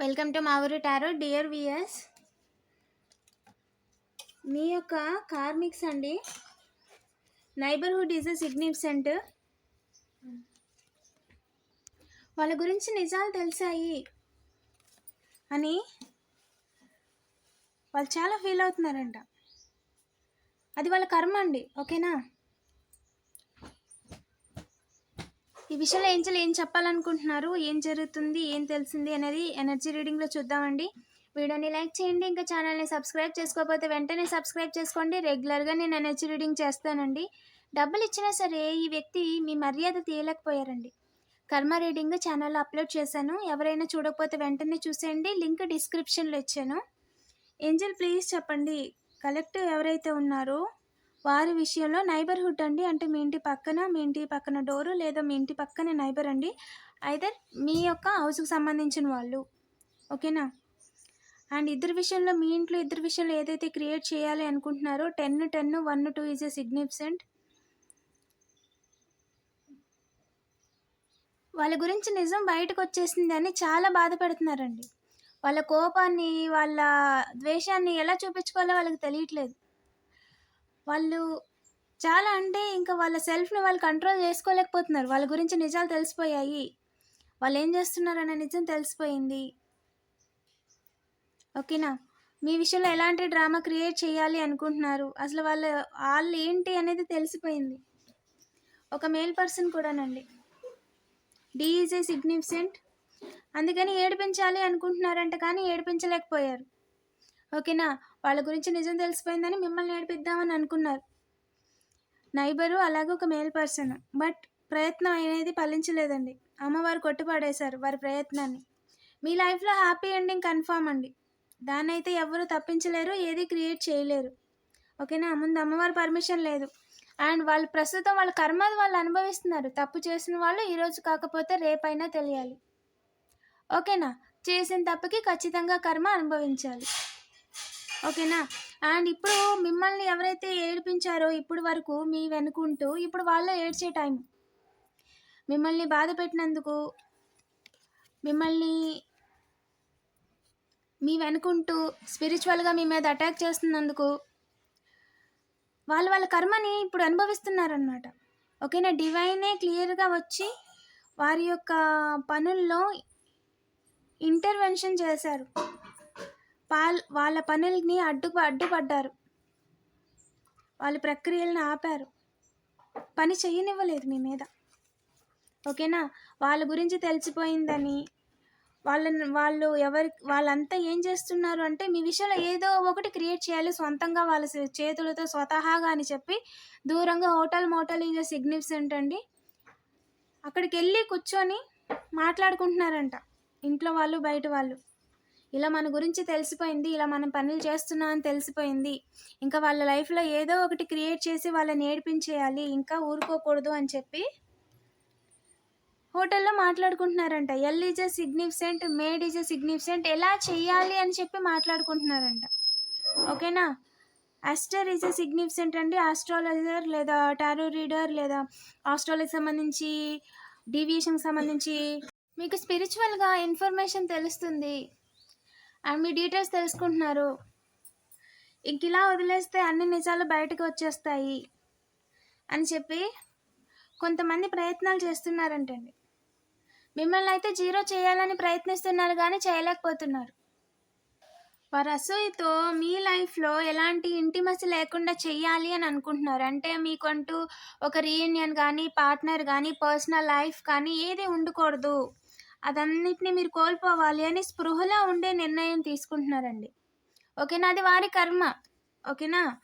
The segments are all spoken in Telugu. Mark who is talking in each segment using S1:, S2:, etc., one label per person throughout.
S1: వెల్కమ్ టు మా ఊరు టారో. డియర్ వియర్స్ మీ యొక్క కార్మిక్స్ అండి. నైబర్హుడ్ ఈజ్ అ సిగ్నిఫికెంట్ వాళ్ళ గురించి నిజాలు తెలిసాయి అని వాళ్ళు చాలా ఫీల్ అవుతున్నారంట. అది వాళ్ళ కర్మ అండి ఓకేనా? ఈ విషయంలో ఏంజల్ ఏం చెప్పాలనుకుంటున్నారు? ఏం జరుగుతుంది? ఏం తెలిసింది? అనేది ఎనర్జీ రీడింగ్లో చూద్దామండి. వీడియోని లైక్ చేయండి. ఇంకా ఛానల్ని సబ్స్క్రైబ్ చేసుకోకపోతే వెంటనే సబ్స్క్రైబ్ చేసుకోండి. రెగ్యులర్గా నేను ఎనర్జీ రీడింగ్ చేస్తానండి. డబ్బులు ఇచ్చినా సరే ఈ వ్యక్తి మీ మర్యాద తీయలేకపోయారండి. కర్మ రీడింగ్ ఛానల్లో అప్లోడ్ చేశాను. ఎవరైనా చూడకపోతే వెంటనే చూసేయండి. లింక్ డిస్క్రిప్షన్లో ఇచ్చాను. ఏంజల్ ప్లీజ్ చెప్పండి. కలెక్టివ్ ఎవరైతే ఉన్నారో వారి విషయంలో నైబర్హుడ్ అండి. అంటే మీ ఇంటి పక్కన మీ ఇంటి పక్కన డోరు లేదా మీ ఇంటి పక్కనే నైబర్ అండి. ఐదర్ మీ యొక్క హౌస్కి సంబంధించిన వాళ్ళు. ఓకేనా? అండ్ ఇద్దరు విషయంలో మీ ఇంట్లో ఇద్దరు విషయంలో ఏదైతే క్రియేట్ చేయాలి అనుకుంటున్నారో ten ten one two is a significant. వాళ్ళ గురించి నిజం బయటకు వచ్చేసింది అని చాలా బాధపడుతున్నారండి. వాళ్ళ కోపాన్ని వాళ్ళ ద్వేషాన్ని ఎలా చూపించుకోవాలో వాళ్ళకి తెలియట్లేదు. వాళ్ళు చాలా అంటే ఇంకా వాళ్ళ సెల్ఫ్ని వాళ్ళు కంట్రోల్ చేసుకోలేకపోతున్నారు. వాళ్ళ గురించి నిజాలు తెలిసిపోయాయి. వాళ్ళు ఏం చేస్తున్నారు అనే నిజం తెలిసిపోయింది. ఓకేనా? మీ విషయంలో ఎలాంటి డ్రామా క్రియేట్ చేయాలి అనుకుంటున్నారు? అసలు వాళ్ళ వాళ్ళు ఏంటి అనేది తెలిసిపోయింది. ఒక మేల్ పర్సన్ కూడానండి. డి ఈజ్ ఏ సిగ్నిఫికెంట్ అందుకని ఏడిపించాలి అనుకుంటున్నారంట కానీ ఏడిపించలేకపోయారు. ఓకేనా? వాళ్ళ గురించి నిజం తెలిసిపోయిందని మిమ్మల్ని ఏడిపిద్దామని అనుకున్నారు. నైబరు అలాగే ఒక మేల్ పర్సన్. బట్ ప్రయత్నం అనేది ఫలించలేదండి. అమ్మవారు కొట్టుపాడేశారు వారి ప్రయత్నాన్ని. మీ లైఫ్లో హ్యాపీ ఎండింగ్ కన్ఫామ్ అండి. దాన్ని అయితే ఎవరు తప్పించలేరు ఏది క్రియేట్ చేయలేరు. ఓకేనా? ముందు అమ్మవారి పర్మిషన్ లేదు. అండ్ వాళ్ళు ప్రస్తుతం వాళ్ళ కర్మ వాళ్ళు అనుభవిస్తున్నారు. తప్పు చేసిన వాళ్ళు ఈరోజు కాకపోతే రేపైనా తెలియాలి. ఓకేనా? చేసిన తప్పుకి ఖచ్చితంగా కర్మ అనుభవించాలి. ఓకేనా? అండ్ ఇప్పుడు మిమ్మల్ని ఎవరైతే ఏడిపించారో ఇప్పుడు వరకు మీ వెనుకుంటూ ఇప్పుడు వాళ్ళు ఏడ్చే టైం. మిమ్మల్ని బాధ పెట్టినందుకు మిమ్మల్ని మీ వెనుకుంటూ స్పిరిచువల్గా మీ మీద అటాక్ చేస్తున్నందుకు వాళ్ళు వాళ్ళ కర్మని ఇప్పుడు అనుభవిస్తున్నారనమాట ఓకేనా? డివైనే క్లియర్గా వచ్చి వారి యొక్క పనుల్లో ఇంటర్వెన్షన్ చేశారు. పాల్ వాళ్ళ పనుల్ని అడ్డు అడ్డుపడ్డారు. వాళ్ళ ప్రక్రియలను ఆపారు. పని చేయనివ్వలేదు మీ మీద. ఓకేనా? వాళ్ళ గురించి తెలిసిపోయిందని వాళ్ళని వాళ్ళు ఎవరి వాళ్ళంతా ఏం చేస్తున్నారు అంటే మీ విషయంలో ఏదో ఒకటి క్రియేట్ చేయాలి సొంతంగా వాళ్ళ చే- చేతులతో స్వతహాగా అని చెప్పి దూరంగా హోటల్ మోటల్ ఇంకా సిగ్నిఫికెంట్ అండి అక్కడికి వెళ్ళి కూర్చొని మాట్లాడుకుంటున్నారంట. ఇంట్లో వాళ్ళు బయట వాళ్ళు. ఇలా మన గురించి తెలిసిపోయింది ఇలా మనం పనులు చేస్తున్నా అని తెలిసిపోయింది. ఇంకా వాళ్ళ లైఫ్లో ఏదో ఒకటి క్రియేట్ చేసి వాళ్ళని ఏడిపించేయాలి ఇంకా ఊరుకోకూడదు అని చెప్పి హోటల్లో మాట్లాడుకుంటున్నారంట. L is a significant made is a significant ఎలా చెయ్యాలి అని చెప్పి మాట్లాడుకుంటున్నారంట. ఓకేనా? ఆస్టర్ ఈజ్ ఎ సిగ్నిఫిసెంట్ అండి. ఆస్ట్రాలజర్ లేదా టారో రీడర్ లేదా ఆస్ట్రాలజీ సంబంధించి డీవియేషన్కి సంబంధించి మీకు స్పిరిచువల్గా ఇన్ఫర్మేషన్ తెలుస్తుంది. అండ్ మీ డీటెయిల్స్ తెలుసుకుంటున్నారు. ఇంక ఇలా వదిలేస్తే అన్ని నిజాలు బయటకు వచ్చేస్తాయి అని చెప్పి కొంతమంది ప్రయత్నాలు చేస్తున్నారంటండి. మిమ్మల్ని అయితే జీరో చేయాలని ప్రయత్నిస్తున్నారు కానీ చేయలేకపోతున్నారు. వారు అసూయతో మీ లైఫ్లో ఎలాంటి ఇంటిమసి లేకుండా చెయ్యాలి అని అనుకుంటున్నారు. అంటే మీకంటూ ఒక రీయూనియన్ కానీ పార్ట్నర్ కానీ పర్సనల్ లైఫ్ కానీ ఏది ఉండకూడదు. అదన్నిటిని మీరు కోల్పోవాలి అని స్పృహలో ఉండే నిర్ణయం తీసుకుంటున్నారండి. ఓకేనా? అది వారి కర్మ. ఓకేనా?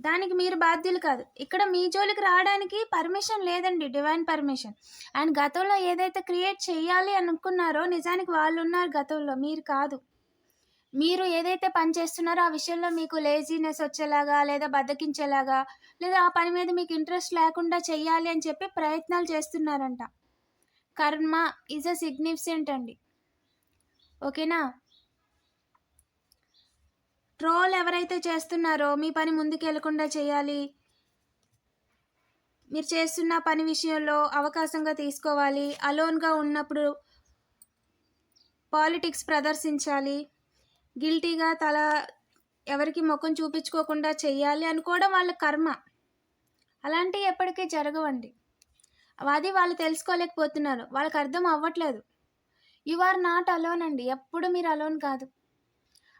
S1: దానికి మీరు బాధ్యులు కాదు. ఇక్కడ మీ జోలికి రావడానికి పర్మిషన్ లేదండి డివైన్ పర్మిషన్. అండ్ గతంలో ఏదైతే క్రియేట్ చేయాలి అనుకున్నారో నిజానికి వాళ్ళు ఉన్నారు గతంలో మీరు కాదు. మీరు ఏదైతే పని చేస్తున్నారో ఆ విషయంలో మీకు లేజీనెస్ వచ్చేలాగా లేదా బద్దకించేలాగా లేదా ఆ పని మీద మీకు ఇంట్రెస్ట్ లేకుండా చేయాలి అని చెప్పి ప్రయత్నాలు చేస్తున్నారంట. కర్మ ఈజ్ అ సిగ్నిఫికెంట్ అండి. ఓకేనా? ట్రోల్ ఎవరైతే చేస్తున్నారో మీ పని ముందుకు వెళ్ళకుండా చేయాలి. మీరు చేస్తున్న పని విషయంలో అవకాశంగా తీసుకోవాలి. అలోన్గా ఉన్నప్పుడు పాలిటిక్స్ ప్రదర్శించాలి. గిల్టీగా తల ఎవరికి ముఖం చూపించుకోకుండా చెయ్యాలి అనుకోవడం వాళ్ళ కర్మ. అలాంటివి ఎప్పటికీ జరగవండి. అది వాళ్ళు తెలుసుకోలేకపోతున్నారు. వాళ్ళకి అర్థం అవ్వట్లేదు. యు ఆర్ నాట్ అలోన్ అండి. ఎప్పుడు మీరు అలోన్ కాదు.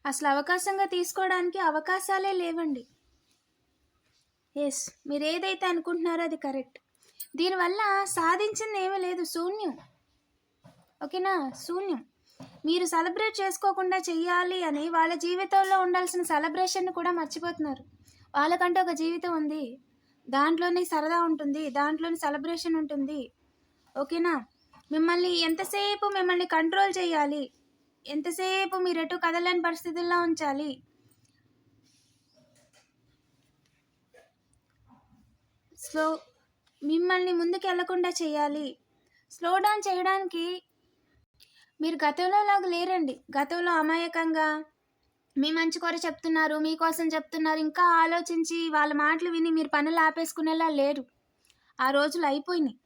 S1: అసలు అవకాశంగా తీసుకోవడానికి అవకాశాలే లేవండి. ఎస్ మీరు ఏదైతే అనుకుంటున్నారో అది కరెక్ట్. దీనివల్ల సాధించింది ఏమీ లేదు. శూన్యం. ఓకేనా? శూన్యం. మీరు సెలబ్రేట్ చేసుకోకుండా చెయ్యాలి అని వాళ్ళ జీవితంలో ఉండాల్సిన సెలబ్రేషన్ కూడా మర్చిపోతున్నారు. వాళ్ళకంటే ఒక జీవితం ఉంది. దాంట్లోనే సరదా ఉంటుంది దాంట్లోనే సెలబ్రేషన్ ఉంటుంది. ఓకేనా? మిమ్మల్ని ఎంతసేపు మిమ్మల్ని కంట్రోల్ చేయాలి? ఎంతసేపు మీరు ఎటు కదలని పరిస్థితుల్లో ఉంచాలి? స్లో మిమ్మల్ని ముందుకు వెళ్ళకుండా చేయాలి. స్లో డౌన్ చేయడానికి మీరు గతంలో లాగా లేరండి. గతంలో అమాయకంగా మీ మంచి కొర చెప్తున్నారు మీకోసం చెప్తున్నారు ఇంకా ఆలోచించి వాళ్ళ మాటలు విని మీరు పనులు ఆపేసుకునేలా లేరు. ఆ రోజులు అయిపోయినాయి.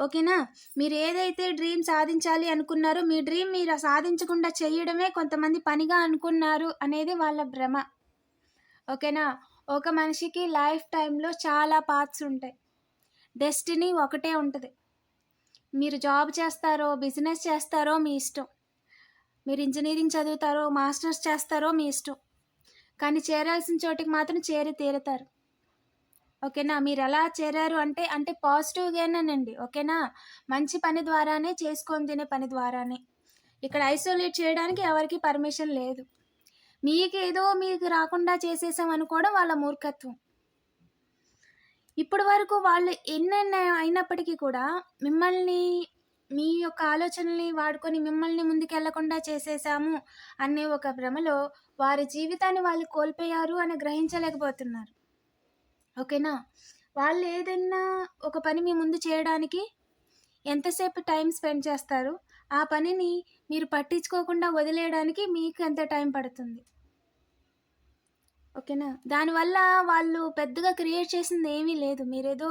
S1: ఓకేనా? మీరు ఏదైతే డ్రీమ్ సాధించాలి అనుకున్నారో మీ డ్రీమ్ మీరు సాధించకుండా చేయడమే కొంతమంది పనిగా అనుకున్నారు అనేది వాళ్ళ భ్రమ. ఓకేనా? ఒక మనిషికి లైఫ్ టైంలో చాలా పార్ట్స్ ఉంటాయి. డెస్టినీ ఒకటే ఉంటుంది. మీరు జాబ్ చేస్తారో బిజినెస్ చేస్తారో మీ ఇష్టం. మీరు ఇంజనీరింగ్ చదువుతారో మాస్టర్స్ చేస్తారో మీ ఇష్టం. కానీ చేరాల్సిన చోటికి మాత్రం చేరి తీరుతారు. ఓకేనా? మీరు ఎలా చేరారు అంటే అంటే పాజిటివ్గానేనండి. ఓకేనా? మంచి పని ద్వారానే చేసుకొని తినే పని ద్వారానే. ఇక్కడ ఐసోలేట్ చేయడానికి ఎవరికి పర్మిషన్ లేదు. మీకు ఏదో మీకు రాకుండా చేసేసాం అనుకోవడం వాళ్ళ మూర్ఖత్వం. ఇప్పటి వరకు వాళ్ళు ఎన్నెన్న అయినప్పటికీ కూడా మిమ్మల్ని మీ యొక్క ఆలోచనల్ని వాడుకొని మిమ్మల్ని ముందుకెళ్ళకుండా చేసేసాము అనే ఒక భ్రమలో వారి జీవితాన్ని వాళ్ళు కోల్పోయారు అని గ్రహించలేకపోతున్నారు. ఓకేనా? వాళ్ళు ఏదైనా ఒక పని మీ ముందు చేయడానికి ఎంతసేపు టైం స్పెండ్ చేస్తారు? ఆ పనిని మీరు పట్టించుకోకుండా వదిలేయడానికి మీకు ఎంత టైం పడుతుంది? ఓకేనా? దానివల్ల వాళ్ళు పెద్దగా క్రియేట్ చేసింది ఏమీ లేదు. మీరేదో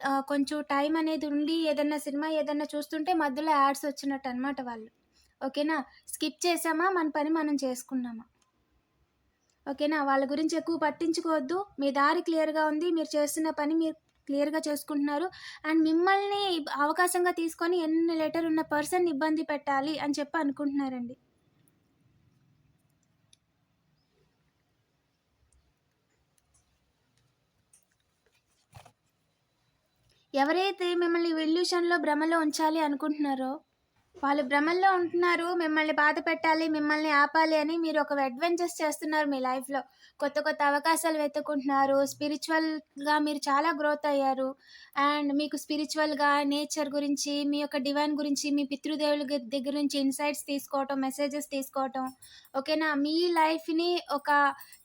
S1: కొంచెం టైం అనేది ఉండి ఏదన్నా సినిమా ఏదన్నా చూస్తుంటే మధ్యలో యాడ్స్ వచ్చినట్టు అనమాట వాళ్ళు. ఓకేనా? స్కిప్ చేసామా? మన పని మనం చేసుకున్నామా? ఓకేనా? వాళ్ళ గురించి ఎక్కువ పట్టించుకోవద్దు. మీ దారి క్లియర్గా ఉంది. మీరు చేస్తున్న పని మీరు క్లియర్గా చేసుకుంటున్నారు. అండ్ మిమ్మల్ని అవకాశంగా తీసుకొని ఎన్ని లెటర్ ఉన్న పర్సన్ ఇబ్బంది పెట్టాలి అని చెప్పి అనుకుంటున్నారండి. ఎవరైతే మిమ్మల్ని వెల్యూషన్లో భ్రమలో ఉంచాలి అనుకుంటున్నారో వాళ్ళు భ్రమల్లో ఉంటున్నారు మిమ్మల్ని బాధ పెట్టాలి మిమ్మల్ని ఆపాలి అని మీరు ఒక అడ్వెంచర్స్ చేస్తున్నారు మీ లైఫ్లో. కొత్త కొత్త అవకాశాలు వెతుక్కుంటున్నారు స్పిరిచువల్గా మీరు చాలా గ్రోత్ అయ్యారు. అండ్ మీకు స్పిరిచువల్గా నేచర్ గురించి మీ యొక్క డివైన్ గురించి మీ పితృదేవుల దగ్గర నుంచి ఇన్సైట్స్ తీసుకోవటం మెసేజెస్ తీసుకోవటం ఓకేనా? మీ లైఫ్ని ఒక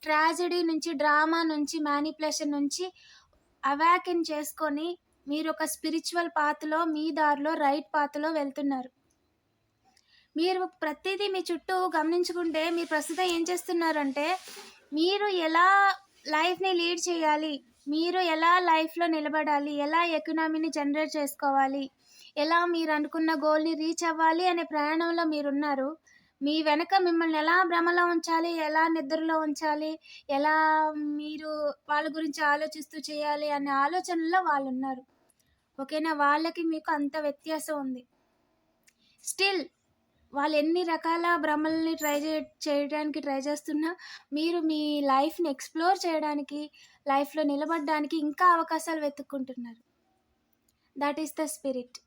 S1: ట్రాజడీ నుంచి డ్రామా నుంచి మ్యానిపులేషన్ నుంచి అవాకెన్ చేసుకొని మీరు ఒక స్పిరిచువల్ పాత్లో మీ దారిలో రైట్ పాత్లో వెళ్తున్నారు. మీరు ప్రతిదీ మీ చుట్టూ గమనించుకుంటే మీరు ప్రస్తుతం ఏం చేస్తున్నారంటే మీరు ఎలా లైఫ్ని లీడ్ చేయాలి మీరు ఎలా లైఫ్లో నిలబడాలి ఎలా ఎకనామీని జనరేట్ చేసుకోవాలి ఎలా మీరు అనుకున్న గోల్ని రీచ్ అవ్వాలి అనే ప్రయాణంలో మీరున్నారు. మీ వెనక మిమ్మల్ని ఎలా భ్రమలో ఉంచాలి? ఎలా నిద్రలో ఉంచాలి? ఎలా మీరు వాళ్ళ గురించి ఆలోచిస్తూ చేయాలి అనే ఆలోచనలో వాళ్ళు ఉన్నారు ఓకేనా? వాళ్ళకి మీకు అంత వ్యత్యాసం ఉంది. స్టిల్ వాళ్ళు ఎన్ని రకాల భ్రమల్ని ట్రై చే చేయడానికి ట్రై చేస్తున్నా మీరు మీ లైఫ్ని ఎక్స్ప్లోర్ చేయడానికి లైఫ్లో నిలబడడానికి ఇంకా అవకాశాలు వెతుక్కుంటున్నారు. That is the spirit.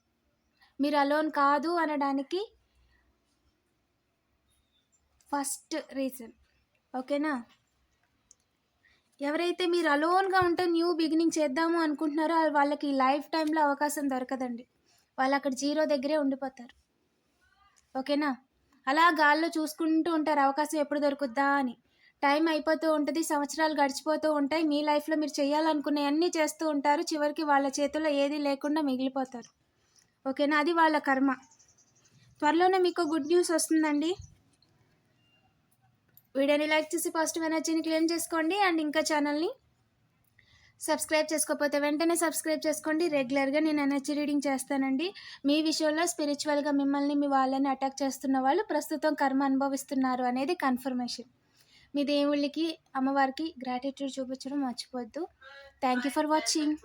S1: మీరు అలోన్ కాదు అనడానికి ఫస్ట్ రీజన్. ఓకేనా? ఎవరైతే మీరు అలోన్గా ఉంటే న్యూ బిగినింగ్ చేద్దాము అనుకుంటున్నారో వాళ్ళకి లైఫ్ టైంలో అవకాశం దొరకదండి. వాళ్ళు అక్కడ జీరో దగ్గరే ఉండిపోతారు. ఓకేనా? అలా గాల్లో చూసుకుంటూ ఉంటారు. అవకాశం ఎప్పుడు దొరుకుద్దా అని. టైం అయిపోతూ ఉంటుంది సంవత్సరాలు గడిచిపోతూ ఉంటాయి. మీ లైఫ్లో మీరు చేయాలనుకునే అన్నీ చేస్తూ ఉంటారు. చివరికి వాళ్ళ చేతుల్లో ఏది లేకుండా మిగిలిపోతారు. ఓకేనా? అది వాళ్ళ కర్మ. త్వరలోనే మీకు గుడ్ న్యూస్ వస్తుందండి. వీడియోని లైక్ చేసి పాజిటివ్ ఎనర్జీని క్లెయిమ్ చేసుకోండి అండ్ ఇంకా ఛానల్ని సబ్స్క్రైబ్ చేసుకోకపోతే వెంటనే సబ్స్క్రైబ్ చేసుకోండి. రెగ్యులర్గా నేను ఎనర్జీ రీడింగ్ చేస్తానండి. మీ విషయంలో స్పిరిచువల్గా మిమ్మల్ని మీ వాళ్ళని అటాక్ చేస్తున్న వాళ్ళు ప్రస్తుతం కర్మ అనుభవిస్తున్నారు అనేది కన్ఫర్మేషన్. మీ దేవుళ్ళకి అమ్మవారికి గ్రాటిట్యూడ్ చూపించడం మర్చిపోవద్దు. Thank you for watching.